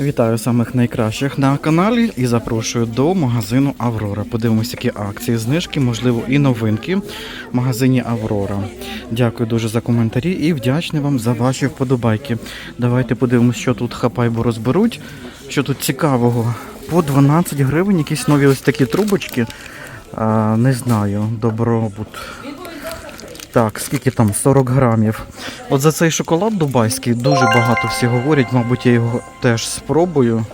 Вітаю самих найкращих на каналі і запрошую до магазину Аврора. Подивимося, які акції, знижки, можливо, і новинки в магазині Аврора. Дякую дуже за коментарі і вдячний вам за ваші вподобайки. Давайте подивимося, що тут хапайбо розберуть. Що тут цікавого? По 12 гривень якісь нові ось такі трубочки. А, не знаю, добробут. Так, скільки там? 40 грамів. От за цей шоколад дубайський дуже багато всі говорять, мабуть, я його теж спробую.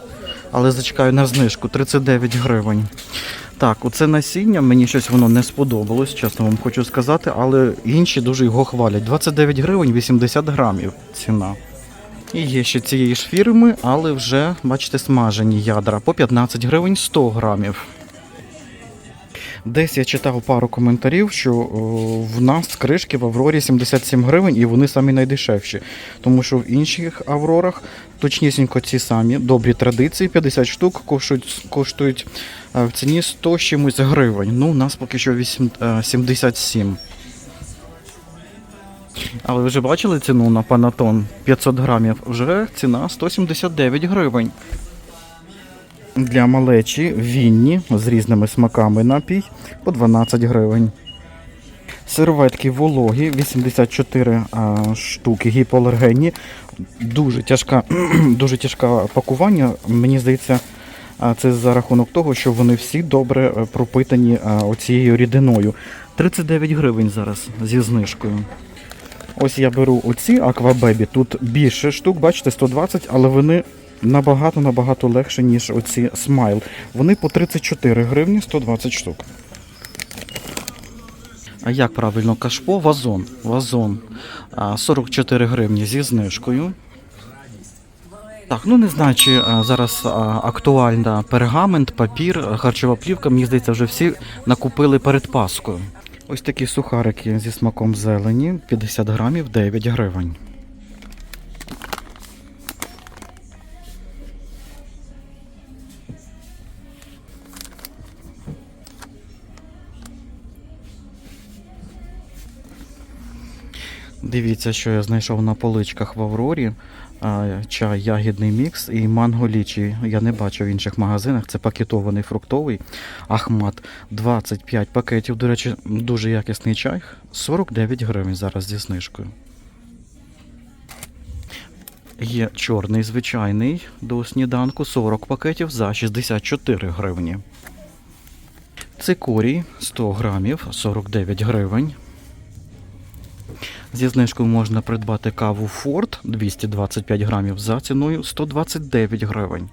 Але зачекаю на знижку 39 гривень. Так, оце насіння, мені щось воно не сподобалось, чесно вам хочу сказати, але інші дуже його хвалять. 29 гривень 80 грамів ціна. І є ще цієї ж фірми, але вже, бачите, смажені ядра по 15 гривень 100 грамів. Десь я читав пару коментарів, що о, в нас кришки в Аврорі 77 гривень і вони самі найдешевші. Тому що в інших Аврорах точнісінько ці самі добрі традиції, 50 штук коштують, коштують е, в ціні 100 чимось гривень. Ну, у нас поки що 8, е, 77. А ви вже бачили ціну на панатон 500 грамів? Вже ціна 179 гривень. Для малечі вінні з різними смаками напій по 12 гривень. Серветки вологі 84 а, штуки гіпоалергенні. Дуже тяжка, дуже тяжке пакування. Мені здається, це за рахунок того, що вони всі добре е, пропитані оцією рідиною. 39 гривень зараз зі знижкою. Ось я беру оці Аквабебі. Тут більше штук, бачите, 120, але вони набагато-набагато легше, ніж оці смайл. Вони по 34 гривні 120 штук. А як правильно кашпо? Вазон. Вазон. 44 гривні зі знижкою. Так, ну не знаю, чи а, зараз а, актуальна пергамент, папір, харчова плівка. Мені здається, вже всі накупили перед Паскою. Ось такі сухарики зі смаком зелені, 50 грамів, 9 гривень. Дивіться, що я знайшов на поличках в Аврорі. Чай, ягідний мікс і манго лічі. Я не бачу в інших магазинах. Це пакетований фруктовий Ахмат. 25 пакетів. До речі, дуже якісний чай. 49 гривень зараз зі знижкою. Є чорний звичайний до сніданку 40 пакетів за 64 гривні. Цикорій 100 грамів 49 гривень. Зі знижкою можна придбати каву Форд 225 грамів за ціною 129 гривень.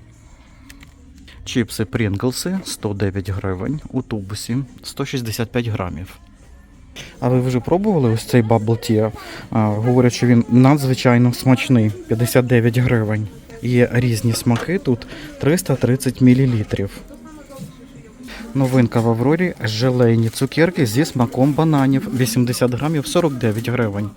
Чіпси Прінглси 109 гривень у тубусі 165 грамів. А ви вже пробували ось цей Bubble Tea? Говорять, що він надзвичайно смачний 59 гривень. Є різні смаки тут 330 мл. Новинка в Аврорі желейні цукерки зі смаком бананів 80 грамів 49 гривень.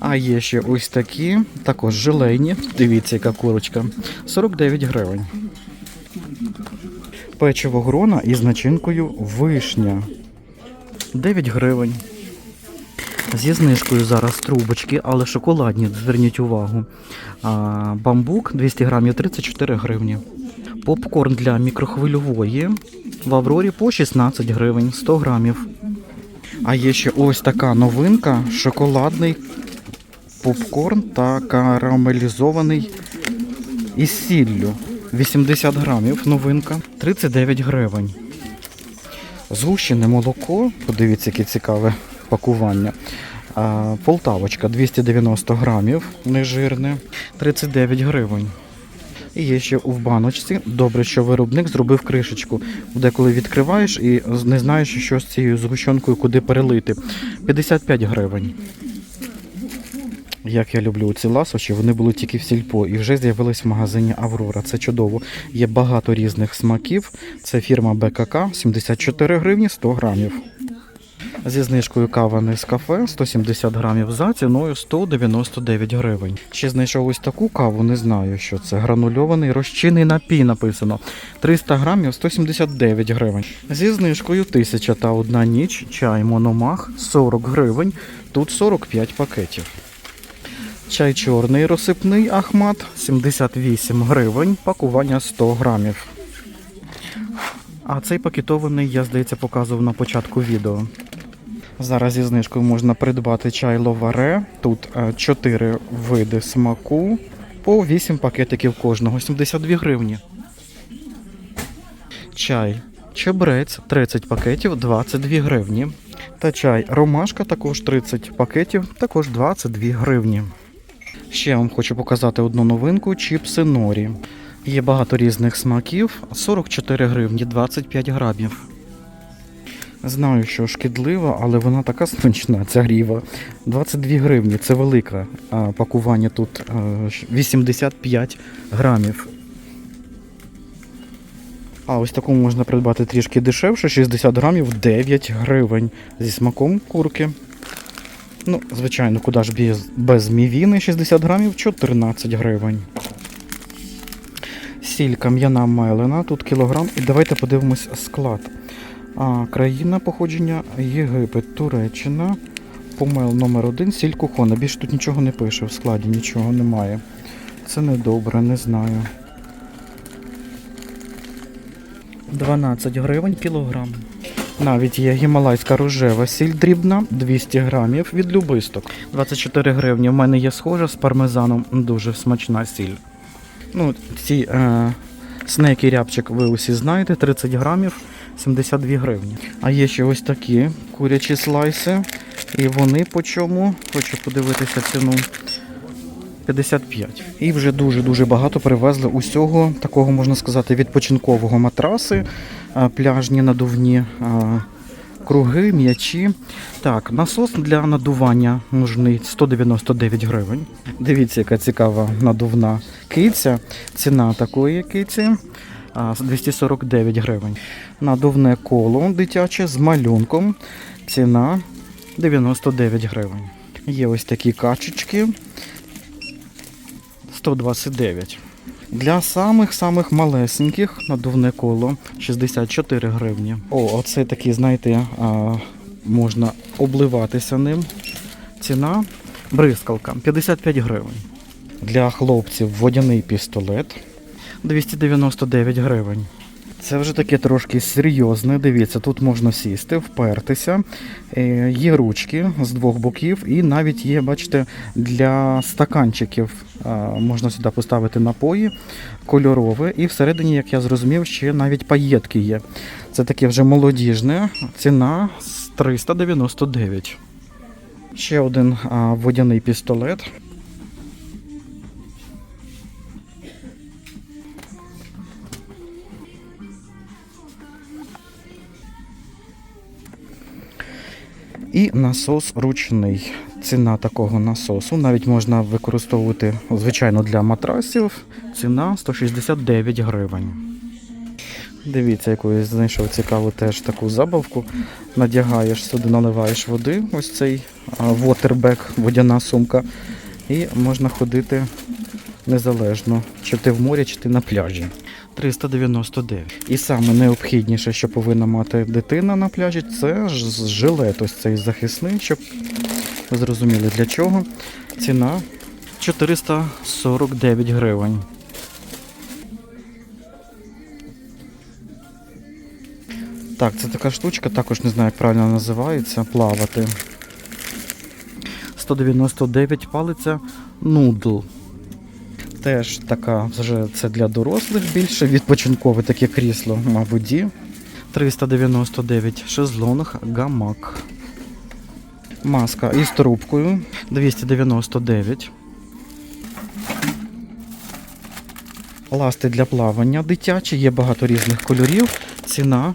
А є ще ось такі, також желейні. Дивіться, яка курочка. 49 гривень. Печиво грона із начинкою вишня. 9 гривень. Зі знижкою зараз трубочки, але шоколадні, зверніть увагу. А, бамбук 200 грамів 34 гривні. Попкорн для мікрохвильової в Аврорі по 16 гривень 100 грамів. А є ще ось така новинка: шоколадний попкорн та карамелізований із сіллю. 80 грамів новинка, 39 гривень. Згущене молоко, подивіться, яке цікаве пакування. Полтавочка 290 грамів, нежирне, 39 гривень. І є ще в баночці. Добре, що виробник зробив кришечку. Деколи відкриваєш і не знаєш, що з цією згущенкою куди перелити. 55 гривень. Як я люблю ці ласощі, вони були тільки в сільпо і вже з'явились в магазині Аврора. Це чудово. Є багато різних смаків. Це фірма БКК 74 гривні 100 грамів. Зі знижкою кава не з кафе 170 грамів за ціною 199 гривень. Ще знайшов ось таку каву, не знаю, що це. Гранульований розчинний напій написано. 300 грамів 179 гривень. Зі знижкою 1000 та одна ніч. Чай Мономах 40 гривень. Тут 45 пакетів. Чай чорний розсипний Ахмат 78 гривень, пакування 100 грамів. А цей пакетований, я здається, показував на початку відео. Зараз зі знижкою можна придбати чай ловаре. Тут 4 види смаку по 8 пакетиків кожного, 72 гривні. Чай чебрець 30 пакетів 22 гривні. Та чай ромашка також 30 пакетів, також 22 гривні. Ще я вам хочу показати одну новинку чіпси норі. Є багато різних смаків 44 гривні 25 грамів. Знаю, що шкідлива, але вона така смачна, ця гріва. 22 гривні, це велике пакування тут 85 грамів. А ось таку можна придбати трішки дешевше, 60 грамів 9 гривень зі смаком курки. Ну, звичайно, куди ж без, без мівіни 60 грамів 14 гривень. Сіль кам'яна мелена, тут кілограм. І давайте подивимось склад. А, країна походження Єгипет, Туреччина. Помел номер 1 сіль кухона. Більше тут нічого не пише, в складі нічого немає. Це недобре, не знаю. 12 гривень кілограм. Навіть є гімалайська рожева сіль дрібна 200 грамів від любисток. 24 гривні. У мене є схожа з пармезаном, дуже смачна сіль. Ну, ці е, снеки рябчик ви усі знаєте, 30 грамів 72 гривні. А є ще ось такі курячі слайси. І вони по чому? Хочу подивитися ціну. 55. І вже дуже-дуже багато привезли усього такого, можна сказати, відпочинкового матраси, пляжні надувні круги, м'ячі. Так, насос для надування нужний 199 гривень. Дивіться, яка цікава надувна киця. Ціна такої киці 249 гривень. Надувне коло дитяче з малюнком. Ціна 99 гривень. Є ось такі качечки 129. Для самих-самих малесеньких надувне коло 64 гривні. О, оце такий, знаєте, можна обливатися ним. Ціна бризкалка 55 гривень. Для хлопців водяний пістолет 299 гривень. Це вже таке трошки серйозне. Дивіться, тут можна сісти, впертися. Е, Є ручки з двох боків, і навіть є, бачите, для стаканчиків можна сюди поставити напої кольорове. І всередині, як я зрозумів, ще навіть паєтки є. Це таке вже молодіжне. Ціна з 399. Ще один водяний пістолет. І насос ручний. Ціна такого насосу навіть можна використовувати, звичайно, для матрасів. Ціна 169 гривень. Дивіться, яку я знайшов цікаву теж таку забавку. Надягаєш сюди, наливаєш води, ось цей вотербек, водяна сумка. І можна ходити незалежно, чи ти в морі, чи ти на пляжі. 399. І саме необхідніше, що повинна мати дитина на пляжі, це ж жилет ось цей захисний, щоб ви зрозуміли для чого. Ціна 449 гривень. Так, це така штучка, також не знаю, як правильно називається, плавати. 199 палиця нудл. Теж така вже це для дорослих більше, відпочинкове таке крісло на воді. 399 шезлонг гамак. Маска із трубкою 299. Ласти для плавання дитячі, є багато різних кольорів. Ціна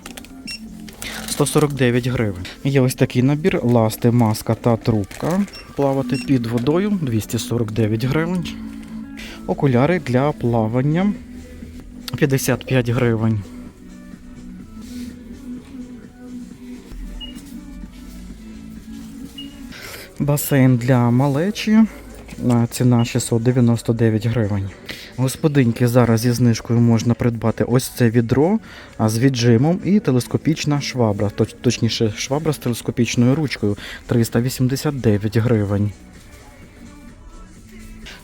149 гривень. Є ось такий набір: ласти, маска та трубка. Плавати під водою 249 гривень. Окуляри для плавання 55 гривень. Басейн для малечі. Ціна 699 гривень. Господинки зараз зі знижкою можна придбати ось це відро з віджимом і телескопічна швабра. Точніше, швабра з телескопічною ручкою 389 гривень.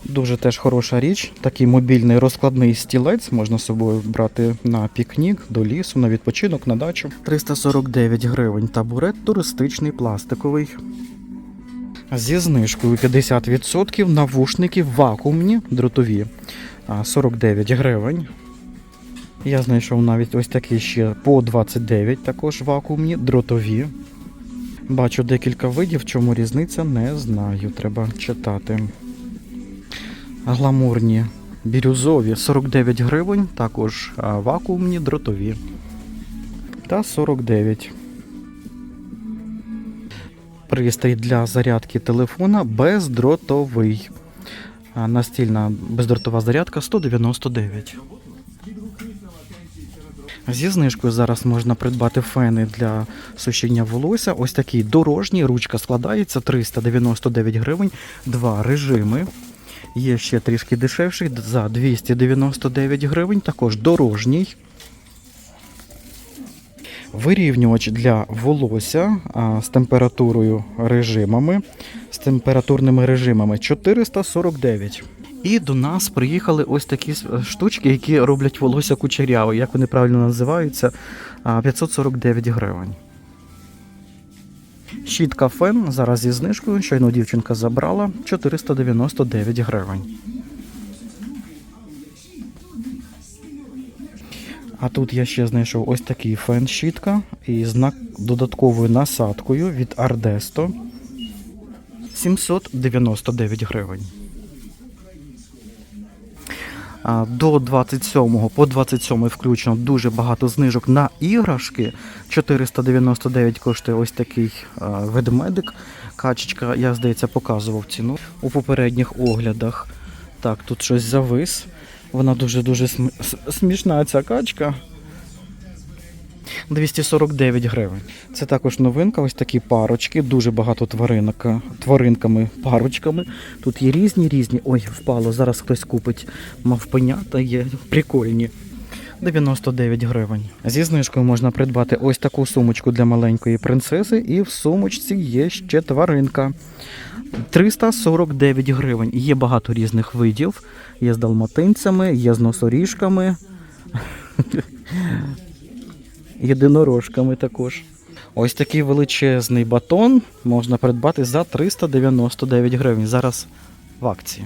Дуже теж хороша річ. Такий мобільний розкладний стілець можна з собою брати на пікнік, до лісу, на відпочинок, на дачу. 349 гривень табурет туристичний пластиковий. Зі знижкою 50% навушники вакуумні дротові 49 гривень. Я знайшов навіть ось такі ще по 29 також вакуумні дротові. Бачу декілька видів, чому різниця, не знаю. Треба читати. Гламурні бірюзові 49 гривень, також вакуумні дротові. Та 49. Пристрій для зарядки телефона бездротовий. Настільна бездротова зарядка 199. Зі знижкою зараз можна придбати фени для сушіння волосся. Ось такий дорожній, ручка складається 399 гривень, два режими. Є ще трішки дешевший за 299 гривень, також дорожній. Вирівнювач для волосся з температурою режимами, з температурними режимами 449. І до нас приїхали ось такі штучки, які роблять волосся кучеряве. Як вони правильно називаються? А, 549 гривень. Щітка фен зараз зі знижкою. Щойно дівчинка забрала 499 гривень. А тут я ще знайшов ось такий фен щітка із додатковою насадкою від Ардесто 799 гривень. До 27 по 27 включно дуже багато знижок на іграшки. 499 коштує ось такий ведмедик. Качечка, я здається, показував ціну у попередніх оглядах. Так, тут щось завис. Вона дуже-дуже см- смішна ця качка. 249 гривень. Це також новинка, ось такі парочки, дуже багато тваринок, тваринками, парочками. Тут є різні різні. Ой, впало, зараз хтось купить мавпенята, є прикольні. 99 гривень. Зі знижкою можна придбати ось таку сумочку для маленької принцеси, і в сумочці є ще тваринка. 349 гривень. Є багато різних видів. Є з далматинцями, є з носоріжками. Єдинорожками також. Ось такий величезний батон можна придбати за 399 гривень. Зараз в акції.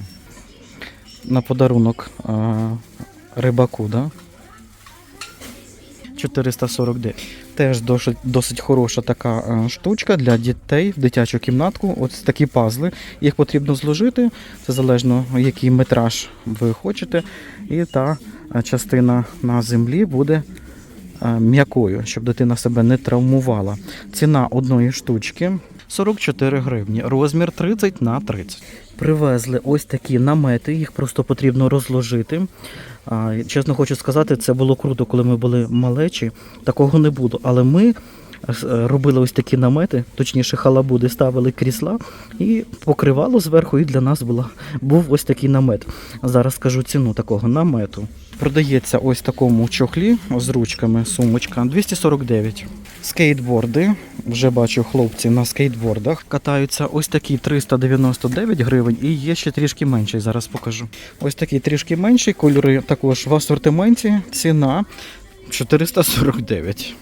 На подарунок а, рибаку, да? 449. Теж досить, досить хороша така а, штучка для дітей в дитячу кімнатку. Ось такі пазли. Їх потрібно зложити. Це залежно, який метраж ви хочете. І та частина на землі буде е, м'якою, щоб дитина себе не травмувала. Ціна одної штучки 44 гривні, розмір 30 на 30. Привезли ось такі намети, їх просто потрібно розложити. Чесно хочу сказати, це було круто, коли ми були малечі. Такого не було. Але ми е, робили ось такі намети, точніше, халабуди, ставили крісла і покривало зверху, і для нас була, був ось такий намет. Зараз скажу ціну такого намету. Продається ось такому чохлі з ручками сумочка 249. Скейтборди. Вже бачу хлопці на скейтбордах катаються. Ось такі 399 гривень і є ще трішки менший. Зараз покажу. Ось такий трішки менший. Кольори також в асортименті. Ціна 449.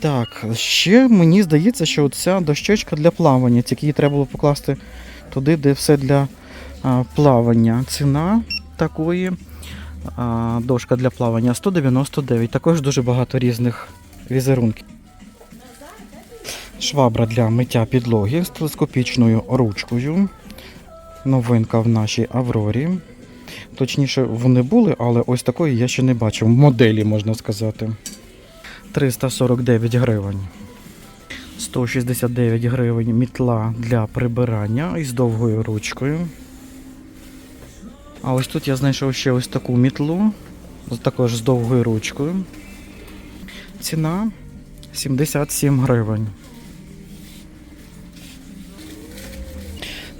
Так, ще мені здається, що ця дощечка для плавання. Тільки її треба було покласти туди, де все для а, плавання. Ціна такої дошка для плавання 199. Також дуже багато різних візерунків. Швабра для миття підлоги з телескопічною ручкою. Новинка в нашій Аврорі. Точніше, вони були, але ось такої я ще не бачив. Моделі, можна сказати. 349 гривень. 169 гривень мітла для прибирання із довгою ручкою. А ось тут я знайшов ще ось таку мітлу, також з довгою ручкою. Ціна 77 гривень.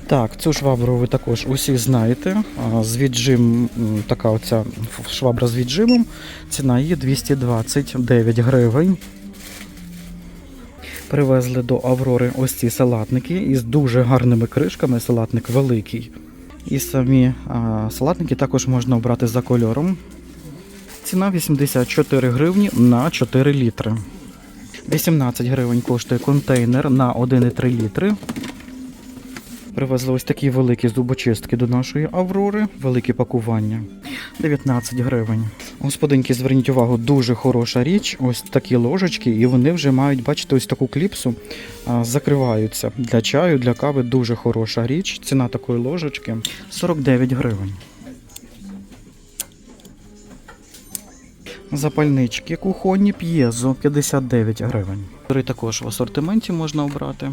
Так, цю швабру ви також усі знаєте. З віджим, така оця швабра з віджимом. Ціна її 229 гривень. Привезли до Аврори ось ці салатники із дуже гарними кришками. Салатник великий. І самі а, салатники також можна обрати за кольором. Ціна 84 гривні на 4 літри. 18 гривень коштує контейнер на 1,3 літри. Привезли ось такі великі зубочистки до нашої Аврори, великі пакування. 19 гривень. Господинки, зверніть увагу, дуже хороша річ. Ось такі ложечки, і вони вже мають, бачите, ось таку кліпсу, закриваються. Для чаю, для кави дуже хороша річ. Ціна такої ложечки 49 гривень. Запальнички кухонні п'єзо 59 гривень. Три також в асортименті можна обрати.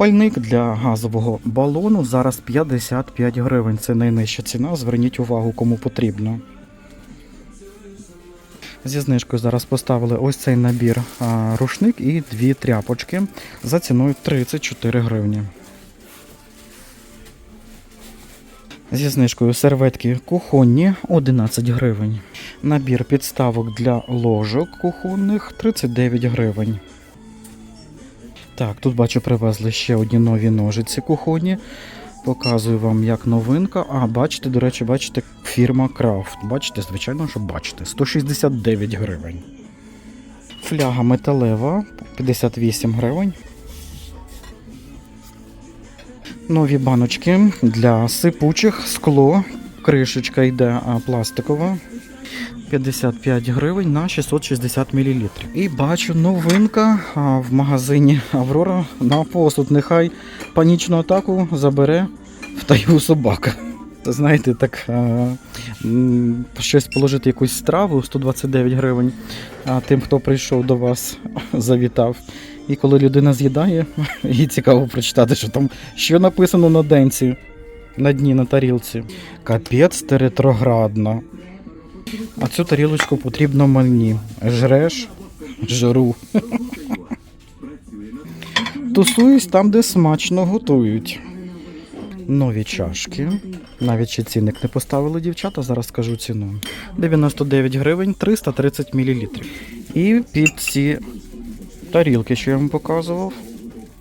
Пальник для газового балону зараз 55 гривень. Це найнижча ціна. Зверніть увагу, кому потрібно. Зі знижкою зараз поставили ось цей набір рушник і дві тряпочки за ціною 34 гривні. Зі знижкою серветки кухонні 11 гривень. Набір підставок для ложок кухонних 39 гривень. Так, тут бачу, привезли ще одні нові ножиці кухонні. Показую вам як новинка. А, бачите, до речі, бачите, фірма Крафт. Бачите, звичайно, що бачите. 169 гривень. Фляга металева 58 гривень. Нові баночки для сипучих скло. Кришечка йде пластикова. 55 гривень на 660 мл. І бачу новинка в магазині Аврора на посуд. Нехай панічну атаку забере в тайгу собака. Знаєте, так щось положити якусь страву 129 гривень. Тим, хто прийшов до вас, завітав. І коли людина з'їдає, їй цікаво прочитати, що там що написано на денці, на дні на тарілці. Капець ти ретроградна. А цю тарілочку потрібно мені. Жреш, жру. Тусуюсь там, де смачно готують. Нові чашки. Навіть ще цінник не поставили дівчата, зараз скажу ціну. 99 гривень 330 мл. І під ці тарілки, що я вам показував,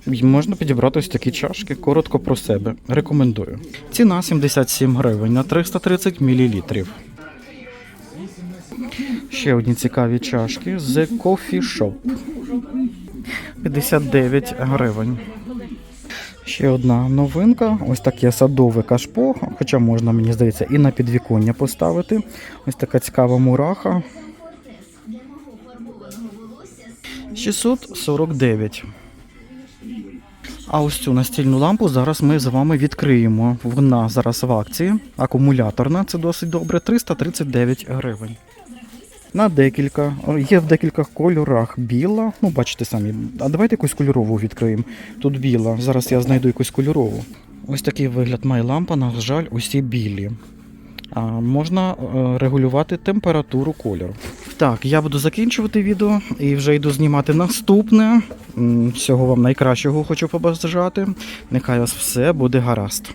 можна підібрати ось такі чашки. Коротко про себе. Рекомендую. Ціна 77 гривень на 330 мл. Ще одні цікаві чашки The Coffee Shop. 59 гривень. Ще одна новинка. Ось таке садове кашпо, хоча можна, мені здається, і на підвіконня поставити. Ось така цікава мураха. 649. А ось цю настільну лампу зараз ми з вами відкриємо. Вона зараз в акції. Акумуляторна, це досить добре. 339 гривень. На декілька. Є в декількох кольорах біла. Ну, бачите самі. А давайте якусь кольорову відкриємо. Тут біла. Зараз я знайду якусь кольорову. Ось такий вигляд має лампа, на жаль, усі білі. А, можна е, регулювати температуру кольору. Так, я буду закінчувати відео і вже йду знімати наступне. Всього вам найкращого хочу побажати. Нехай у вас все буде гаразд.